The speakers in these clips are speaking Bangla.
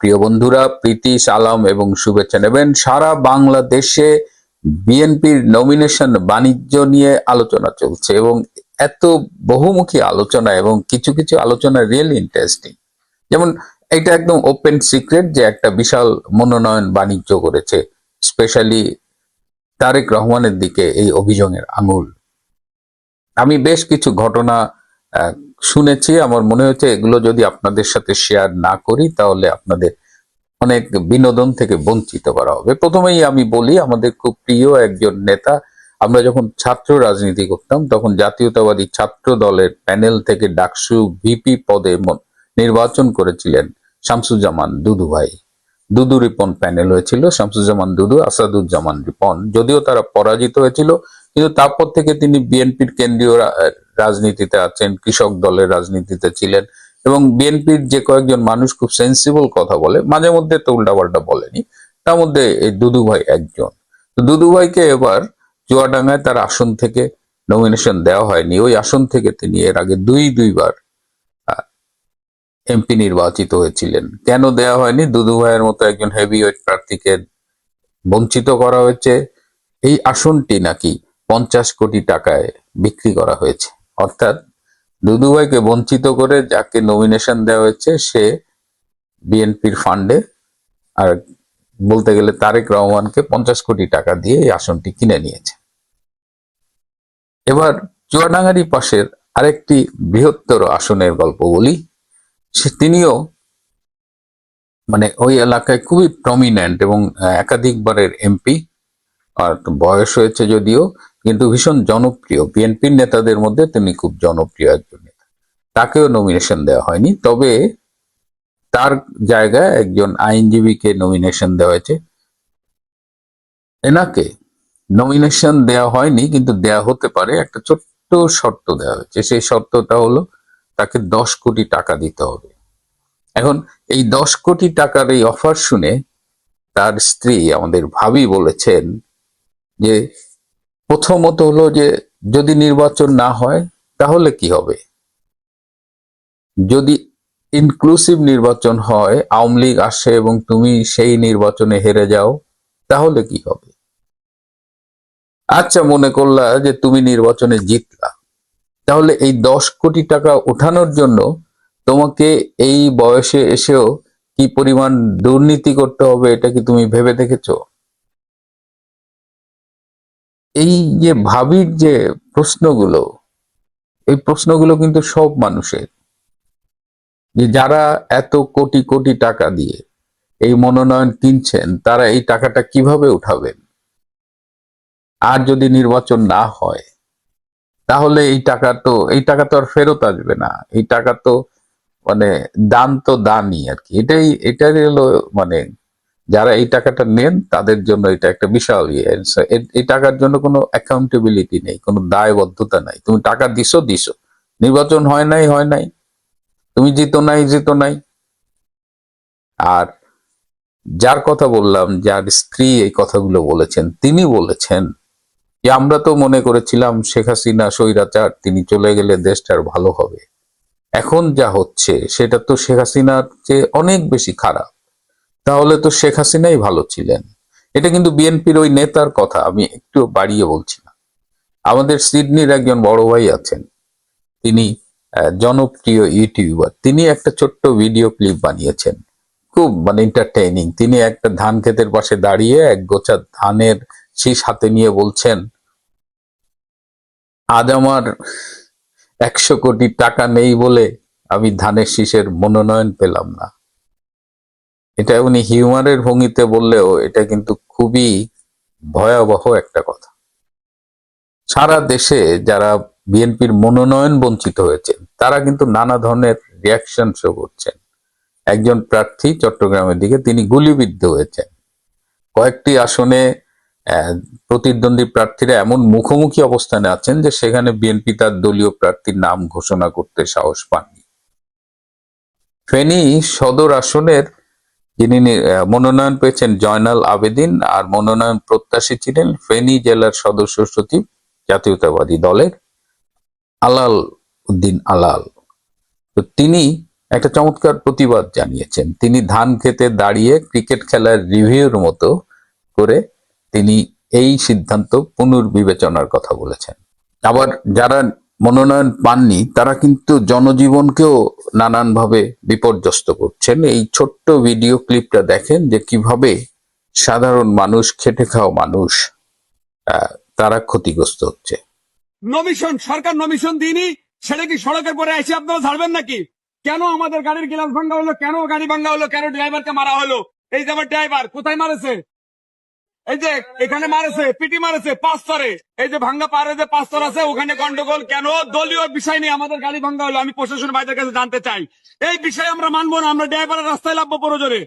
প্রিয় বন্ধুরা, প্রীতি, সালাম এবং শুভেচ্ছা নেবেন। সারা বাংলাদেশে বিএনপির নমিনেশন বাণিজ্য নিয়ে আলোচনা চলছে এবং এত বহুমুখী আলোচনা এবং কিছু কিছু আলোচনা রিয়েল ইন্টারেস্টিং যেমন এটা একদম ওপেন সিক্রেট যে একটা বিশাল মনোনয়ন বাণিজ্য করেছে স্পেশালি তারেক রহমানের দিকে এই অভিযোগের আঙুল। আমি বেশ কিছু ঘটনা শুনেছি, আমার মনে হচ্ছে এগুলো যদি আপনাদের সাথে শেয়ার না করি, তাহলে আপনাদের অনেক বিনোদন থেকে বঞ্চিত করা হবে। প্রথমেই আমি বলি, আমাদের খুব প্রিয় একজন নেতা, আমরা যখন ছাত্র রাজনীতি করতাম, তখন জাতীয়তাবাদী ছাত্র দলের প্যানেল থেকে ডাকসু ভিপি পদে নির্বাচন করেছিলেন শামসুজ্জামান দুদু ভাই। দুদু রিপন প্যানেল হয়েছিল, শামসুজ্জামান দুদু, আসাদুজ্জামান রিপন। যদিও তারা পরাজিত হয়েছিল, কিন্তু তারপর থেকে তিনি বিএনপির কেন্দ্রীয় রাজনীতিতে আছেন, কৃষক দলের রাজনীতিতে ছিলেন এবং বিএনপির যে কয়েকজন মানুষ খুব সেন্সিবল কথা বলে, মাঝে মধ্যে তো উল্টাপাল্টা বলেনি, তার মধ্যে এই দুদু ভাই একজন। দুদু ভাইকে এবার চুয়াডাঙ্গায় তার আসন থেকে নমিনেশন দেওয়া হয়নি। ওই আসন থেকে তিনি এর আগে দুই, দুইবার এমপি নির্বাচিত হয়েছিলেন। কেন দেওয়া হয়নি? দুদু ভাইয়ের মতো একজন হেভিওয়েট প্রার্থীকে বঞ্চিত করা হয়েছে। এই আসনটি নাকি পঞ্চাশ কোটি টাকায় বিক্রি করা হয়েছে। অর্থাৎ দুদু ভাইকে বঞ্চিত করে যাকে নমিনেশন দেওয়া হয়েছে, সে বিএনপির ফান্ডে আর বলতে গেলে তারেক রহমানকে পঞ্চাশ কোটি টাকা দিয়ে এই আসনটি কিনে নিয়েছে। এবার চুয়াডাঙ্গারি পাশের আরেকটি বৃহত্তর আসনের গল্প বলি, সে তিনিও মানে ওই এলাকায় খুবই প্রমিনেন্ট এবং একাধিকবারের এমপি আর বয়স হয়েছে যদিও কিন্তু ভীষণ জনপ্রিয় বিএনপির নেতাদের মধ্যে তিনি খুব জনপ্রিয় একজন নেতা। তাকেও নমিনেশন দেওয়া হয়নি, তবে তার জায়গায় একজন আইনজীবীকে নমিনেশন দেওয়া হয়েছে। এনাকে নমিনেশন দেওয়া হয়নি, কিন্তু দেয়া হতে পারে, একটা ছোট্ট শর্ত দেওয়া হয়েছে। সেই শর্তটা হলো তাকে দশ কোটি টাকা দিতে হবে। এখন এই দশ কোটি টাকার এই অফার শুনে তার স্ত্রী আমাদের ভাবি বলেছেন যে প্রথমত হলো যে, যদি নির্বাচন না হয়, তাহলে কি হবে? যদি ইনক্লুসিভ নির্বাচন হয়, আওয়ামী লীগ আসে এবং তুমি সেই নির্বাচনে হেরে যাও, তাহলে কি হবে? আচ্ছা মনে করলা যে তুমি নির্বাচনে জিতলা। তাহলে এই দশ কোটি টাকা ওঠানোর জন্য তোমাকে এই বয়সে এসেও কি পরিমাণ দুর্নীতি করতে হবে, এটা কি তুমি ভেবে দেখেছ? এই যে ভাবির যে প্রশ্নগুলো, এই প্রশ্নগুলো কিন্তু সব মানুষের। যে যারা এত কোটি কোটি টাকা দিয়ে এই মনোনয়ন কিনছেন, তারা এই টাকাটা কীভাবে উঠাবেন? আর যদি নির্বাচন না হয়, তাহলে এই টাকা তো, এই টাকা তো আর ফেরত আসবে না। এই টাকা তো মানে দান তো দানই আর কি। এটাই এটাই হলো মানে যারা এই টাকাটা নেন, তাদের জন্য এটা একটা বিশাল ইয়ে। এই টাকার জন্য কোনো অ্যাকাউন্টেবিলিটি নেই, কোনো দায়বদ্ধতা নাই। তুমি টাকা দিছো দিছো। নির্বাচন হয় নাই হয় নাই। তুমি জিতো নাই জিতো নাই। আর যার কথা বললাম, যার স্ত্রী এই কথাগুলো বলেছেন, তিনি বলেছেন যে, আমরা তো মনে করেছিলাম, শেখ হাসিনা স্বৈরাচার, তিনি চলে গেলে দেশটার ভালো হবে। এখন যা হচ্ছে, সেটা তো শেখ হাসিনার চেয়ে অনেক বেশি খারাপ। তাহলে তো শেখ হাসিনাই ভালো ছিলেন। এটা কিন্তু বিএনপির ওই নেতার কথা, আমি একটু বাড়িয়ে বলছি না। আমাদের সিডনির একজন বড় ভাই আছেন, তিনি জনপ্রিয় ইউটিউবার। তিনি একটা ছোট্ট ভিডিও ক্লিপ বানিয়েছেন, খুব মানে এন্টারটেইনিং তিনি একটা ধান ক্ষেতের পাশে দাঁড়িয়ে এক গোছা ধানের শীষ হাতে নিয়ে বলছেন, আজ আমার একশো কোটি টাকা নেই বলে আমি ধানের শীষের মনোনয়ন পেলাম না। এটা উনি হিউমারের ভঙ্গিতে বললেও এটা কিন্তু খুবই ভয়াবহ একটা কথা। সারা দেশে যারা বিএনপির মনোনয়ন বঞ্চিত হয়েছেন, তারা কিন্তু নানা ধরনের রিয়াকশন শো করছেন। একজন প্রার্থী চট্টগ্রামের দিকে, তিনি গুলিবিদ্ধ হয়েছেন। কয়েকটি আসনে প্রতিদ্বন্দ্বী প্রার্থীরা এমন মুখোমুখি অবস্থানে আছেন যে সেখানে বিএনপি তার দলীয় প্রার্থীর নাম ঘোষণা করতে সাহস পাননি। ফেনী সদর আসনের যিনি মনোনয়ন পেয়েছেন জয়নাল আবেদিন আর মনোনয়ন প্রত্যাশী ছিলেন ফেনী জেলার সদস্য সচিব জাতীয়তাবাদী দলের আলাল উদ্দিন আলাল। তো তিনি একটা চমৎকার প্রতিবাদ জানিয়েছেন। তিনি ধান খেতে দাঁড়িয়ে ক্রিকেট খেলার রিভিউর মতো করে তিনি এই সিদ্ধান্ত পুনর্বিবেচনার কথা বলেছেন। আবার যারা মনোনয়ন পাননি, তারা কিন্তু জনজীবনকেও নানানভাবে বিপর্যস্ত করছেন। এই ছোট্ট ভিডিও ক্লিপটা দেখেন যে কীভাবে সাধারণ মানুষ, খেটে খাওয়া মানুষ তারা ক্ষতিগ্রস্ত হচ্ছে। নমিশন সরকার নমিশন দিইনি, সেটা কি সড়কের পরে এসে আপনারা ছাড়বেন নাকি? কেন আমাদের গাড়ির গ্লাস ভাঙ্গা হলো? কেন গাড়ি ভাঙ্গা হলো? কেন ড্রাইভারকে মারা হলো? এই যে আমার ড্রাইভার কোথায় মারেছে? এই যে এখানে মারেছে, পিটি মারেছে পাঁচতরে এই যে ভাঙ্গা পারে যে পাঁচতর আছে, ওখানে গন্ডগোল। কেন? দলীয় বিষয় নিয়ে আমাদের গাড়ি ভাঙ্গা হলো, আমি প্রশাসন ভাইদের কাছে জানতে চাই। এই বিষয়ে আমরা মানবো না, আমরা ড্রাইভারের রাস্তায় লাভবো প্রয়োজনে।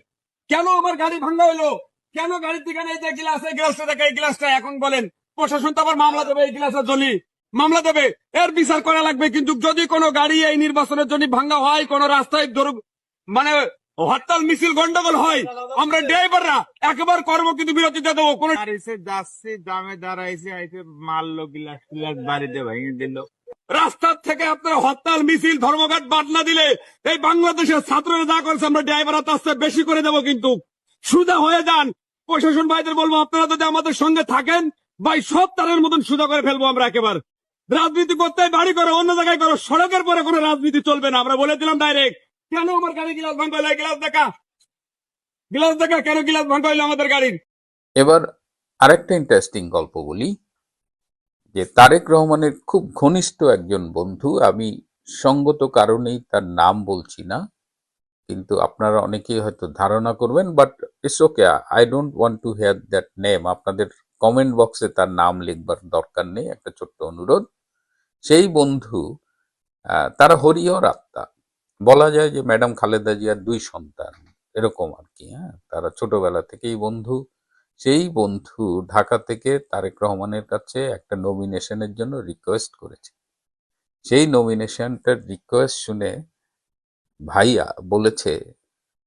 কেন আমার গাড়ি ভাঙ্গা হলো? কেন গাড়ির দিকে এই যে গ্লাস, এই গ্লাসটা দেখে, এই গ্লাসটা? এখন বলেন, প্রশাসন তো আবার মামলা দেবে, এই গ্লাসের জন্য। মামলা দেবে, এর বিচার করা লাগবে, কিন্তু যদি কোনো গাড়ি এই নির্বাচনের জন্য ভাঙ্গা হয়, কোন রাস্তায় ধরুক মানে হরতাল মিছিল গন্ডগোল হয়। আমরা ড্রাইভাররা একবার কর্ম কিন্তু বিরতিতে দেবো। কোন যাচ্ছে দামে দাঁড়াইছে আইসে মারলো গিলাস টিলাস বাড়িতে ভেঙে দিল। রাস্তার থেকে আপনারা হরতাল মিছিল ধর্মঘাট বাদ না দিলে এই বাংলাদেশের ছাত্ররা যা করেছে আমরা ড্রাইভাররা তার চেয়ে বেশি করে দেবো কিন্তু। সুদা হয়ে যান। প্রশাসন ভাইদের বলব আপনারা যদি আমাদের সঙ্গে থাকেন ভাই সব তারের মতন সুদা করে ফেলব আমরা একেবারে। রাজনীতি করতে বাড়ি করো অন্য জায়গায় করো সড়কের পরে কোনো রাজনীতি চলবে না আমরা বলে দিলাম ডাইরেক্ট কেন আমার গাড়ি গিলাস হলো? এই গিলাস দেখা। গিলাস দেখা, কেন গিলাস ভাঙ্গা হইল আমাদের গাড়ির? এবার আরেকটা ইন্টারেস্টিং গল্প বলি, যে তারেক রহমানের খুব ঘনিষ্ঠ একজন বন্ধু, আমি সঙ্গত কারণেই তার নাম বলছি না, কিন্তু আপনারা অনেকেই হয়তো ধারণা করবেন but it's okay I don't want to hear that name আপনাদের কমেন্ট বক্সে তার নাম লিখবার দরকার নেই, একটা ছোট্ট অনুরোধ। সেই বন্ধু তারা হরিহর আত্মা। বলা যায় যে ম্যাডাম খালেদা জিয়ার দুই সন্তান, এরকম আর কি হ্যাঁ? তারা ছোটবেলা থেকেই বন্ধু। সেই বন্ধু ঢাকা থেকে তারেক রহমানের কাছে একটা নমিনেশনের জন্য রিকোয়েস্ট করেছে। সেই নমিনেশনটার রিকোয়েস্ট শুনে ভাইয়া বলেছে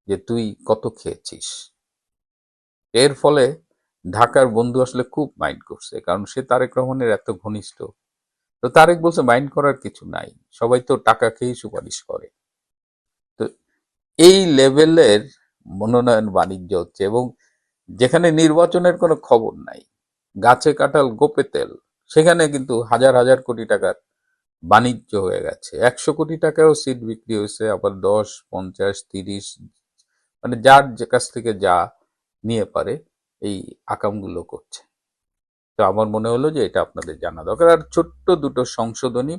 যে, তুই কত খেয়েছিস? এর ফলে ঢাকার বন্ধু আসলে খুব মাইন্ড করছে, কারণ সে তারেক রহমানের এত ঘনিষ্ঠ। তো তারেক বলছে মাইন্ড করার কিছু নাই। সবাই তো টাকা খেয়েই সুপারিশ করে। এই লেভেলের মনোনয়ন বাণিজ্য হচ্ছে এবং যেখানে নির্বাচনের কোনো খবর নাই, গাছে কাঁঠাল, গোপে তেল, সেখানে কিন্তু হাজার হাজার কোটি টাকার বাণিজ্য হয়ে গেছে। একশো কোটি টাকাও সিট বিক্রি হয়েছে, আবার দশ, পঞ্চাশ, তিরিশ মানে যার যে কাছ থেকে যা নিয়ে পারে এই আকামগুলো করছে। তো আমার মনে হলো যে এটা আপনাদের জানা দরকার। আর ছোট্ট দুটো সংশোধনী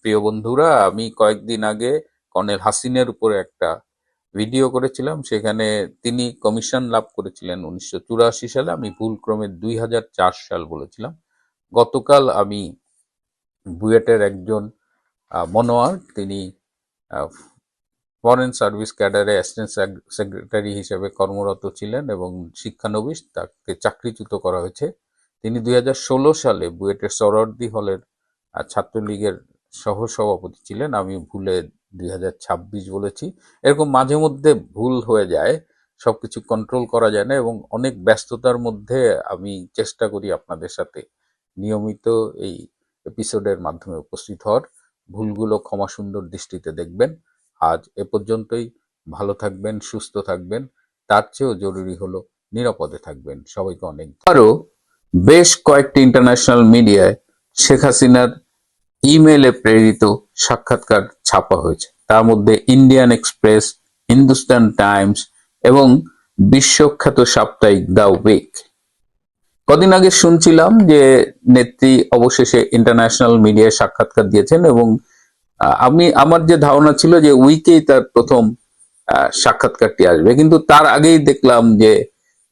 প্রিয় বন্ধুরা, আমি কয়েকদিন আগে কর্নেল হাসিনের উপরে একটা ভিডিও করেছিলাম, সেখানে তিনি কমিশন লাভ করেছিলেন উনিশশো চুরাশি সালে। আমি ভুল ক্রমে দুই সাল বলেছিলাম। গতকাল আমি বুয়েটের একজন মনোয়ার, তিনি ফরেন সার্ভিস ক্যাডারে অ্যাসিস্ট্যান্ট সেক্রেটারি হিসেবে কর্মরত ছিলেন এবং শিক্ষানবিশ, তাকে চাকরিচ্যুত করা হয়েছে। তিনি দুই হাজার ষোলো সালে বুয়েটের সরওয়ার্দী হলের ছাত্রলীগের সহসভাপতি ছিলেন। আমি ভুলে দুই হাজার ছাব্বিশ বলেছি। এরকম মাঝে মধ্যে ভুল হয়ে যায় সব কিছু কন্ট্রোল করা যায় না এবং অনেক ব্যস্ততার মধ্যে আমি চেষ্টা করি আপনাদের সাথে নিয়মিত এই এপিসোডের মাধ্যমে উপস্থিত হওয়ার। ভুলগুলো ক্ষমা সুন্দর দৃষ্টিতে দেখবেন। আজ এ পর্যন্তই। ভালো থাকবেন, সুস্থ থাকবেন। তার চেয়েও জরুরি হলো নিরাপদে থাকবেন। সবাইকে অনেক আরও বেশ কয়েকটি ইন্টারন্যাশনাল মিডিয়ায় শেখ হাসিনার ইমেলে প্রেরিত সাক্ষাৎকার ছাপা হয়েছে। তার মধ্যে ইন্ডিয়ান এক্সপ্রেস হিন্দুস্তান টাইমস এবং বিশ্বখ্যাত সাপ্তাহিক দ্য উইক। কদিন আগে শুনছিলাম যে নেত্রী অবশেষে ইন্টারন্যাশনাল মিডিয়ায় সাক্ষাৎকার দিয়েছেন এবং আমি, আমার যে ধারণা ছিল যে উইকেই তার প্রথম সাক্ষাৎকারটি আসবে। কিন্তু তার আগেই দেখলাম যে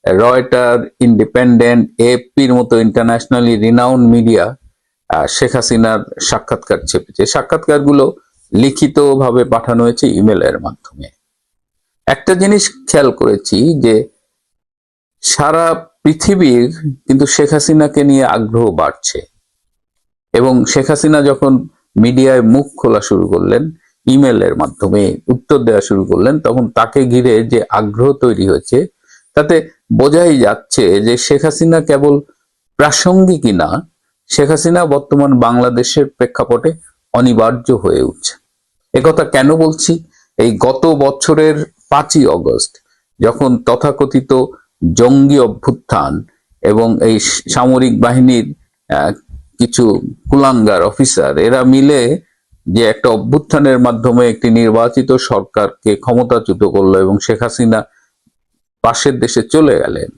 রয়টার ইন্ডিপেন্ডেন্ট এপির মতো ইন্টারন্যাশনালি রিনাউন্ড মিডিয়া শেখ হাসিনার সাক্ষাৎকার ছেপেছে। সাক্ষাৎকারগুলো লিখিতভাবে পাঠানো হয়েছে ইমেলের মাধ্যমে। একটা জিনিস খেয়াল করেছি যে সারা পৃথিবীর কিন্তু শেখ হাসিনাকে নিয়ে আগ্রহ বাড়ছে। এবং শেখ হাসিনা যখন মিডিয়ায় মুখ খোলা শুরু করলেন, ইমেলের মাধ্যমে উত্তর দেওয়া শুরু করলেন, তখন তাকে ঘিরে যে আগ্রহ তৈরি হয়েছে, তাতে বোঝাই যাচ্ছে যে শেখ হাসিনা কেবল প্রাসঙ্গিকই না, শেখ হাসিনা বর্তমান বাংলাদেশের প্রেক্ষাপটে অনিবার্য হয়ে উঠছে। একথা কেন বলছি? এই গত বছরের পাঁচই অগস্ট, যখন তথাকথিত জঙ্গি অভ্যুত্থান এবং এই সামরিক বাহিনীর কিছু কুলাঙ্গার অফিসার, এরা মিলে যে একটা অভ্যুত্থানের মাধ্যমে একটি নির্বাচিত সরকারকে ক্ষমতাচ্যুত করল এবং শেখ হাসিনা পাশের দেশে চলে গেলেন,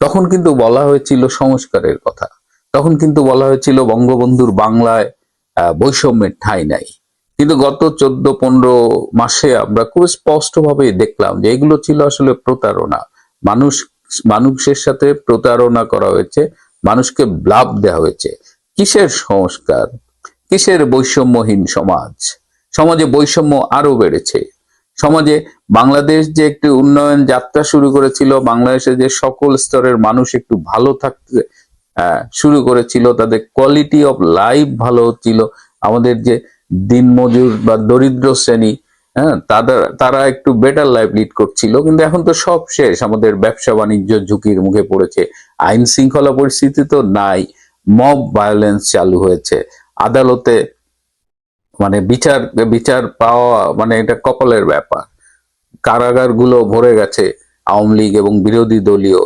তখন কিন্তু বলা হয়েছিল সংস্কারের কথা। তখন কিন্তু বলা হয়েছিল বঙ্গবন্ধুর বাংলায় বৈষম্যের ঠাঁই নাই। কিন্তু গত চোদ্দ পনেরো মাসে আমরা খুব স্পষ্টভাবে দেখলাম যে এগুলো ছিল আসলে প্রতারণা। মানুষ, মানুষের সাথে প্রতারণা করা হয়েছে, মানুষকে লাভ দেওয়া হয়েছে। কিসের সংস্কার? কিসের বৈষম্যহীন সমাজ? সমাজে বৈষম্য আরও বেড়েছে। সমাজে বাংলাদেশ যে একটি উন্নয়ন যাত্রা শুরু করেছিল বাংলাদেশে যে সকল স্তরের মানুষ একটু ভালো থাকতে শুরু করেছিল, তাদের কোয়ালিটি অফ লাইফ ভালো হচ্ছিল আমাদের যে দিনমজুর বা দরিদ্র শ্রেণি হ্যাঁ তাদের, তারা একটু বেটার লাইফ লিড করছিল। কিন্তু এখন তো সব শেষ। আমাদের ব্যবসা বাণিজ্য ঝুঁকির মুখে পড়েছে। আইন শৃঙ্খলা পরিস্থিতি তো নাই। মব ভায়োলেন্স চালু হয়েছে। আদালতে মানে বিচার বিচার পাওয়া মানে এটা কপালের ব্যাপার। কারাগারগুলো ভরে গেছে। আওয়ামী লীগ এবং বিরোধী দলীয়।